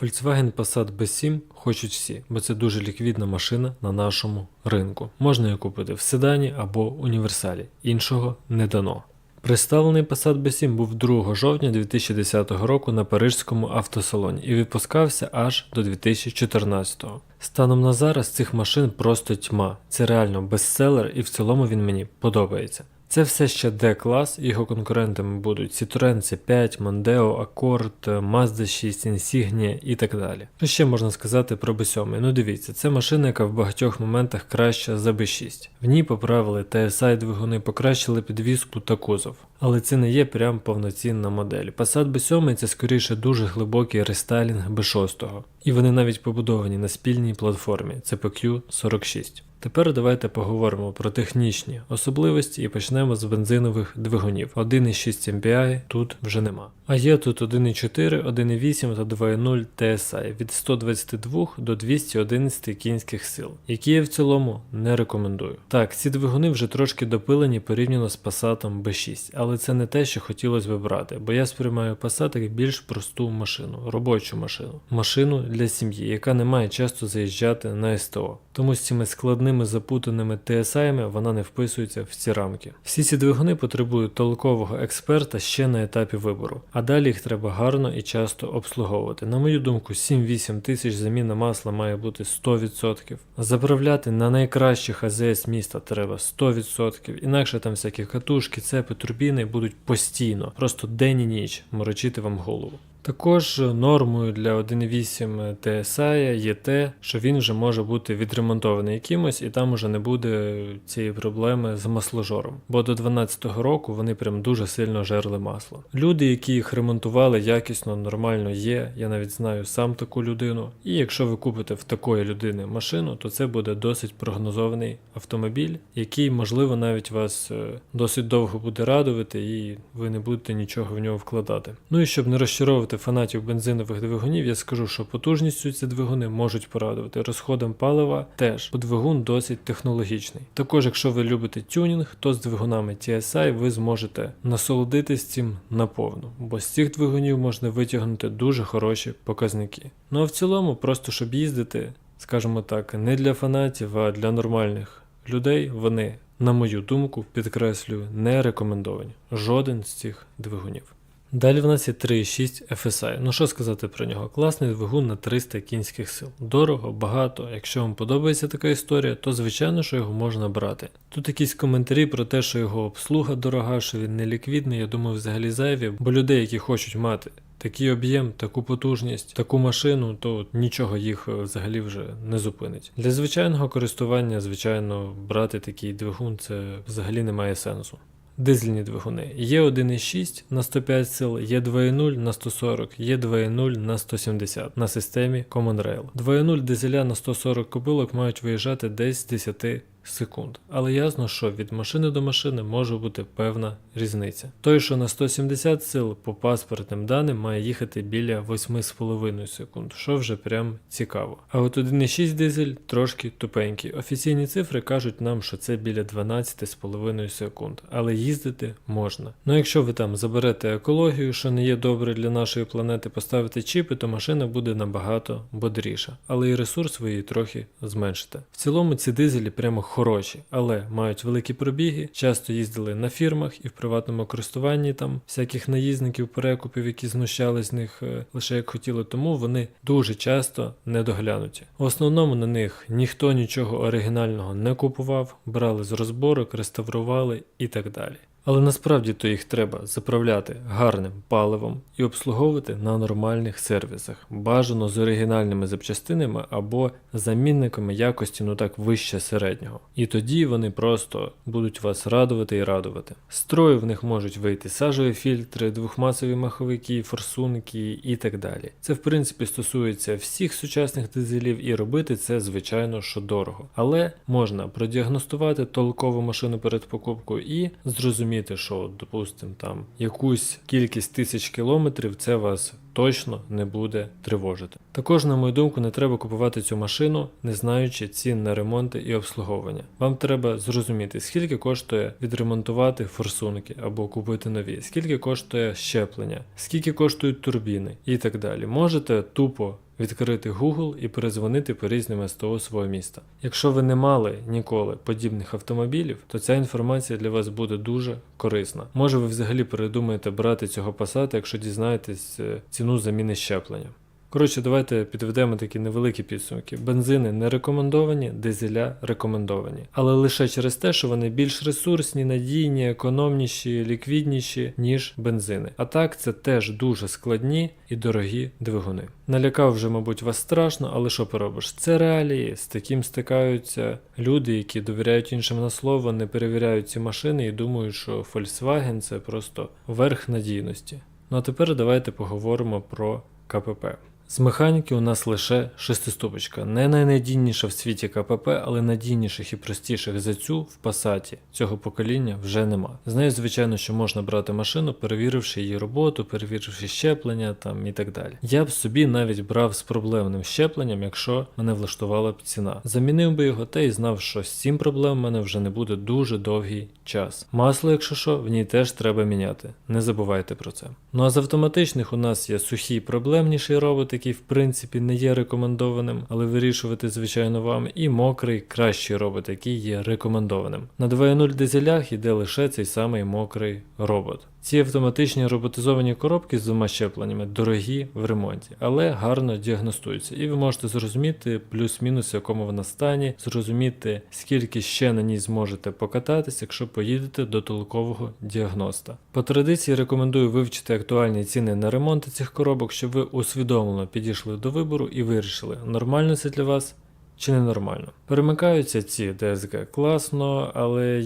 Volkswagen Passat B7 хочуть всі, бо це дуже ліквідна машина на нашому ринку. Можна її купити в седані або універсалі, іншого не дано. Представлений Passat B7 був 2 жовтня 2010 року на парижському автосалоні і випускався аж до 2014. Станом на зараз цих машин просто тьма. Це реально бестселер і в цілому він мені подобається. Це все ще D-клас, його конкурентами будуть Citroen C5, Mondeo, Accord, Mazda 6, Insignia і так далі. Що ще можна сказати про B7? Ну дивіться, це машина, яка в багатьох моментах краща за B6. В ній поправили TSI двигуни, покращили підвіску та кузов. Але це не є прям повноцінна модель. Passat B7 це скоріше дуже глибокий рестайлінг B6. І вони навіть побудовані на спільній платформі CPQ 46. Тепер давайте поговоримо про технічні особливості і почнемо з бензинових двигунів. 1,6 MPI тут вже нема. А є тут 1,4, 1,8 та 2,0 TSI від 122 до 211 кінських сил, які я в цілому не рекомендую. Так, ці двигуни вже трошки допилені порівняно з Passat B6, але це не те, що хотілося би брати, бо я сприймаю Passat як більш просту машину, робочу машину, машину для сім'ї, яка не має часто заїжджати на СТО. Тому з цими складними запутаними TSI вона не вписується в ці рамки. Всі ці двигуни потребують толкового експерта ще на етапі вибору, а далі їх треба гарно і часто обслуговувати. На мою думку, 7-8 тисяч заміна масла має бути 100%. Заправляти на найкращих АЗС міста треба 100%, інакше там всякі катушки, цепи, турбіни будуть постійно, просто день і ніч морочити вам голову. Також нормою для 1.8 TSI є те, що він вже може бути відремонтований якимось, і там уже не буде цієї проблеми з масложором. Бо до 12 року вони прям дуже сильно жерли масло. Люди, які їх ремонтували якісно, нормально є. Я навіть знаю сам таку людину. І якщо ви купите в такої людини машину, то це буде досить прогнозований автомобіль, який, можливо, навіть вас е, досить довго буде радувати, і ви не будете нічого в нього вкладати. Ну і щоб не розчаровувати фанатів бензинових двигунів, я скажу, що потужністю ці двигуни можуть порадувати. Розходом палива теж, бо двигун досить технологічний. Також, якщо ви любите тюнінг, то з двигунами TSI ви зможете насолодитись цим наповну, бо з цих двигунів можна витягнути дуже хороші показники. Ну а в цілому, просто щоб їздити, скажімо так, не для фанатів, а для нормальних людей, вони, на мою думку, підкреслюю, не рекомендовані. Жоден з цих двигунів. Далі в нас є 3.6 FSI. Ну що сказати про нього? Класний двигун на 300 кінських сил. Дорого, багато. Якщо вам подобається така історія, то звичайно, що його можна брати. Тут якісь коментарі про те, що його обслуга дорога, що він не ліквідний, я думаю, взагалі зайві, бо людей, які хочуть мати такий об'єм, таку потужність, таку машину, то нічого їх е, взагалі вже не зупинить. Для звичайного користування, звичайно, брати такий двигун це взагалі не має сенсу. Дизельні двигуни. Є 1,6 на 105 сил, є 2,0 на 140, є 2,0 на 170 на системі Common Rail. 2,0 дизеля на 140 кобилок мають виїжджати десь з 10 секунд. Але ясно, що від машини до машини може бути певна різниця. Той, що на 170 сил по паспортним даним має їхати біля 8,5 секунд, що вже прям цікаво. А от 1,6 дизель трошки тупенький. Офіційні цифри кажуть нам, що це біля 12,5 секунд, але їздити можна. Ну якщо ви там заберете екологію, що не є добре для нашої планети, поставите чіпи, то машина буде набагато бодріша, але і ресурс ви її трохи зменшите. В цілому ці дизелі прямо хороші, але мають великі пробіги, часто їздили на фірмах і в приватному користуванні там всяких наїзників, перекупів, які знущали з них е, лише як хотіли, тому вони дуже часто недоглянуті. В основному на них ніхто нічого оригінального не купував, брали з розборок, реставрували і так далі. Але насправді то їх треба заправляти гарним паливом і обслуговувати на нормальних сервісах, бажано з оригінальними запчастинами або замінниками якості, ну так вище середнього. І тоді вони просто будуть вас радувати і радувати. З строю в них можуть вийти сажові фільтри, двохмасові маховики, форсунки і так далі. Це в принципі стосується всіх сучасних дизелів і робити це, звичайно, що дорого. Але можна продіагностувати толкову машину перед покупкою і зрозуміти, що, допустимо, там якусь кількість тисяч кілометрів це вас точно не буде тривожити. Також, на мою думку, не треба купувати цю машину, не знаючи цін на ремонти і обслуговування. Вам треба зрозуміти, скільки коштує відремонтувати форсунки або купити нові, скільки коштує щеплення, скільки коштують турбіни і так далі. Можете тупо відкрити Google і перезвонити по різним СТО свого міста. Якщо ви не мали ніколи подібних автомобілів, то ця інформація для вас буде дуже корисна. Може ви взагалі передумаєте брати цього Passat, якщо дізнаєтесь е, ціну заміни щеплення. Коротше, давайте підведемо такі невеликі підсумки. Бензини не рекомендовані, дизеля рекомендовані. Але лише через те, що вони більш ресурсні, надійні, економніші, ліквідніші, ніж бензини. А так, це теж дуже складні і дорогі двигуни. Налякав вже, мабуть, вас страшно, але що поробиш? Це реалії, з таким стикаються люди, які довіряють іншим на слово, не перевіряють ці машини і думають, що Volkswagen це просто верх надійності. Ну а тепер давайте поговоримо про КПП. З механіки у нас лише шестиступочка, не найнадійніша в світі КПП, але надійніших і простіших за цю в пасаті цього покоління вже нема. З нею, звичайно, що можна брати машину, перевіривши її роботу, перевіривши щеплення там і так далі. Я б собі навіть брав з проблемним щепленням, якщо мене влаштувала б ціна. Замінив би його та й знав, що з цим проблем в мене вже не буде дуже довгий час. Масло, якщо що, в ній теж треба міняти. Не забувайте про це. Ну а з автоматичних у нас є сухий проблемніший робот, який в принципі не є рекомендованим, але вирішувати, звичайно, вам, і мокрий кращий робот, який є рекомендованим. На 2.0 дизелях йде лише цей самий мокрий робот. Ці автоматичні роботизовані коробки з двома щепленнями дорогі в ремонті, але гарно діагностуються. І ви можете зрозуміти плюс-мінус, в якому вона стані, зрозуміти, скільки ще на ній зможете покататись, якщо поїдете до толкового діагноста. По традиції рекомендую вивчити актуальні ціни на ремонт цих коробок, щоб ви усвідомлено підійшли до вибору і вирішили, нормально це для вас чи ненормально. Перемикаються ці DSG класно, але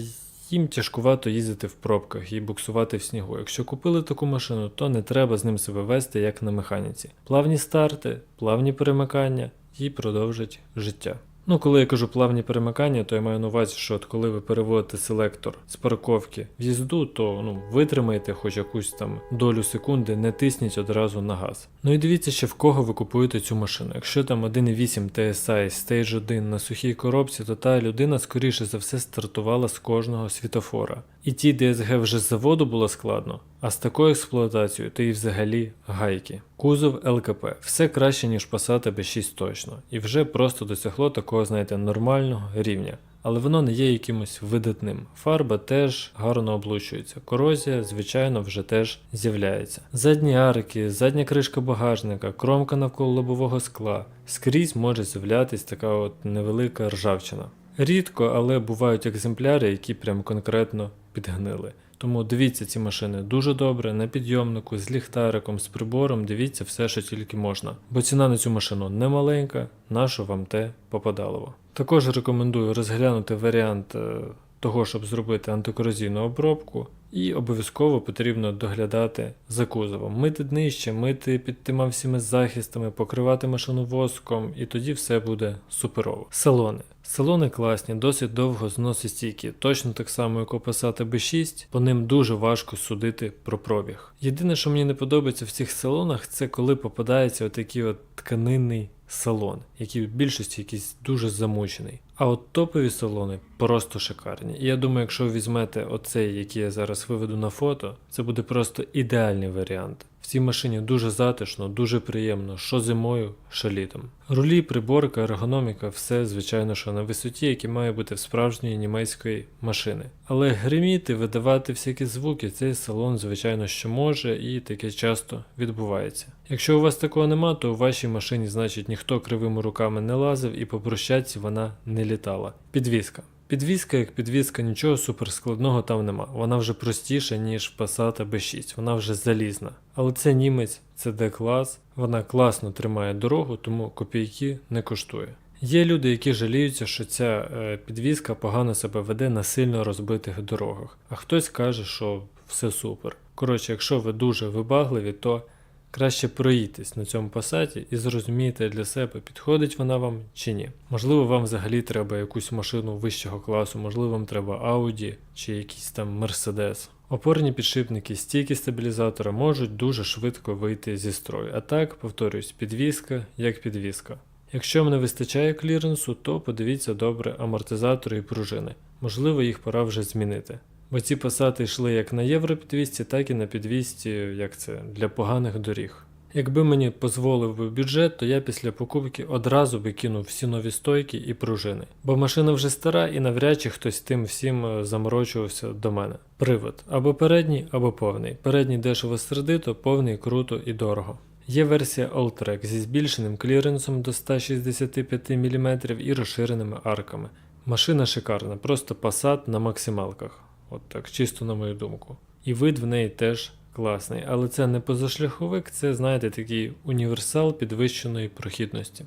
їм тяжкувато їздити в пробках і буксувати в снігу. Якщо купили таку машину, то не треба з ним себе вести як на механіці. Плавні старти, плавні перемикання і продовжить життя. Ну, коли я кажу плавні перемикання, то я маю на увазі, що от коли ви переводите селектор з парковки в їзду, то ну, витримайте хоч якусь там долю секунди, не тисніть одразу на газ. Ну і дивіться ще в кого ви купуєте цю машину. Якщо там 1.8 TSI Stage 1 на сухій коробці, то та людина скоріше за все стартувала з кожного світофора. І ті DSG вже з заводу було складно, а з такою експлуатацією то і взагалі гайки. Кузов ЛКП все краще, ніж Passat B6 точно, і вже просто досягло такого, знаєте, нормального рівня. Але воно не є якимось видатним. Фарба теж гарно облучується. Корозія, звичайно, вже теж з'являється. Задні арки, задня кришка багажника, кромка навколо лобового скла. Скрізь може з'являтись така от невелика ржавчина. Рідко, але бувають екземпляри, які прям конкретно підгнили. Тому дивіться ці машини дуже добре, на підйомнику, з ліхтариком, з прибором, дивіться все, що тільки можна. Бо ціна на цю машину не маленька, нащо вам те попадалово. Також рекомендую розглянути варіант е, того, щоб зробити антикорозійну обробку, і обов'язково потрібно доглядати за кузовом, мити днище, мити під тима всіми захистами, покривати машину воском, і тоді все буде суперово. Салони. Салони класні, досить довго зносостійкі, точно так само, як у Passat B6, по ним дуже важко судити про пробіг. Єдине, що мені не подобається в цих салонах, це коли попадається отакий от тканинний салон, який в більшості якийсь дуже замучений. А от топові салони просто шикарні. І я думаю, якщо візьмете оцей, який я зараз виведу на фото, це буде просто ідеальний варіант. В цій машині дуже затишно, дуже приємно, що зимою, що літом. Рулі, приборка, ергономіка, все звичайно, що на висоті, які має бути в справжньої німецької машини. Але гриміти, видавати всякі звуки, цей салон, звичайно, що може, і таке часто відбувається. Якщо у вас такого нема, то у вашій машині, значить, ніхто кривими руками не лазив і по брусчатці вона не літала. Підвізка. Підвізка як підвізка, нічого суперскладного там нема. Вона вже простіша, ніж Passat B6, вона вже залізна. Але це німець, це D-клас, вона класно тримає дорогу, тому копійки не коштує. Є люди, які жаліються, що ця е, підвізка погано себе веде на сильно розбитих дорогах, а хтось каже, що все супер. Коротше, якщо ви дуже вибагливі, то краще проїдьтесь на цьому пасаті і зрозумієте для себе, підходить вона вам чи ні. Можливо, вам взагалі треба якусь машину вищого класу, можливо, вам треба Audi чи якийсь там Mercedes. Опорні підшипники, стійки стабілізатора можуть дуже швидко вийти зі строю. А так, повторюсь, підвізка як підвізка. Якщо вам не вистачає кліренсу, то подивіться добре амортизатори і пружини. Можливо, їх пора вже змінити. Бо ці пасати йшли як на євро підвісці, так і на підвісці, як це, для поганих доріг. Якби мені дозволив би бюджет, то я після покупки одразу би кинув всі нові стойки і пружини. Бо машина вже стара і навряд чи хтось тим всім е, заморочувався до мене. Привод або передній, або повний. Передній дешево сердито, повний круто і дорого. Є версія Alltrack зі збільшеним кліренсом до 165 мм і розширеними арками. Машина шикарна, просто Passat на максималках. От так, чисто на мою думку. І вид в неї теж класний, але це не позашляховик, це, знаєте, такий універсал підвищеної прохідності.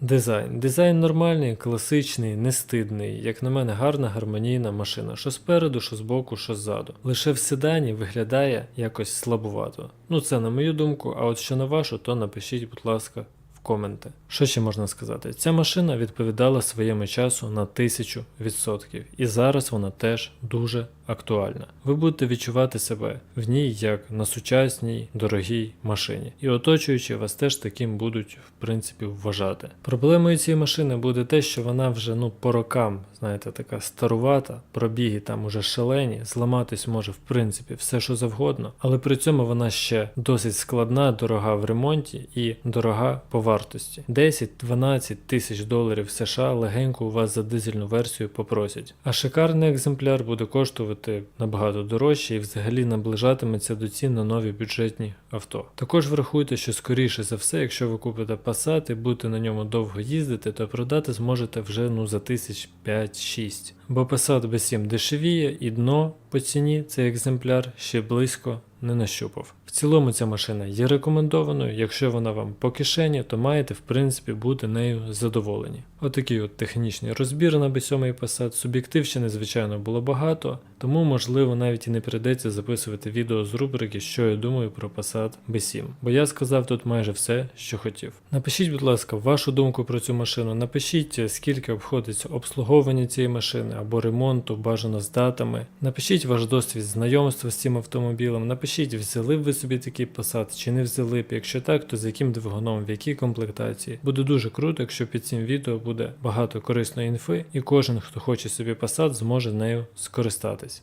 Дизайн. Дизайн нормальний, класичний, не стидний. Як на мене, гарна гармонійна машина, що спереду, що збоку, що ззаду. Лише в седані виглядає якось слабувато. Ну це на мою думку, а от що на вашу, то напишіть, будь ласка, коменти. Що ще можна сказати? Ця машина відповідала своєму часу на 1000%, і зараз вона теж дуже актуальна. Ви будете відчувати себе в ній як на сучасній, дорогій машині, і оточуючи вас теж таким будуть в принципі вважати. Проблемою цієї машини буде те, що вона вже ну по рокам, знаєте, така старувата, пробіги там уже шалені, зламатись може в принципі все, що завгодно, але при цьому вона ще досить складна, дорога в ремонті і дорога по вартості. 10-12 тисяч доларів США легенько у вас за дизельну версію попросять. А шикарний екземпляр буде коштувати набагато дорожче і взагалі наближатиметься до цін на нові бюджетні авто. Також врахуйте, що скоріше за все, якщо ви купите Passat і будете на ньому довго їздити, то продати зможете вже ну за тисяч 5-6. Бо Passat B7 дешевіє і дно по ціні цей екземпляр ще близько не нащупав. В цілому ця машина є рекомендованою. Якщо вона вам по кишені, то маєте в принципі бути нею задоволені. Отакий от технічний розбір на B7 Passat. Суб'єктивщини, звичайно, було багато, тому можливо навіть і не прийдеться записувати відео з рубрики, що я думаю про Passat B7. Бо я сказав тут майже все, що хотів. Напишіть, будь ласка, вашу думку про цю машину. Напишіть, скільки обходиться обслуговування цієї машини або ремонту, бажано з датами. Напишіть ваш досвід знайомства з цим автомобілем. Напишіть, взяли б ви собі такий Passat чи не взяли б. Якщо так, то з яким двигуном, в якій комплектації. Буде дуже круто, якщо під цим відео буде багато корисної інфи, і кожен, хто хоче собі Passat, зможе нею скористатись.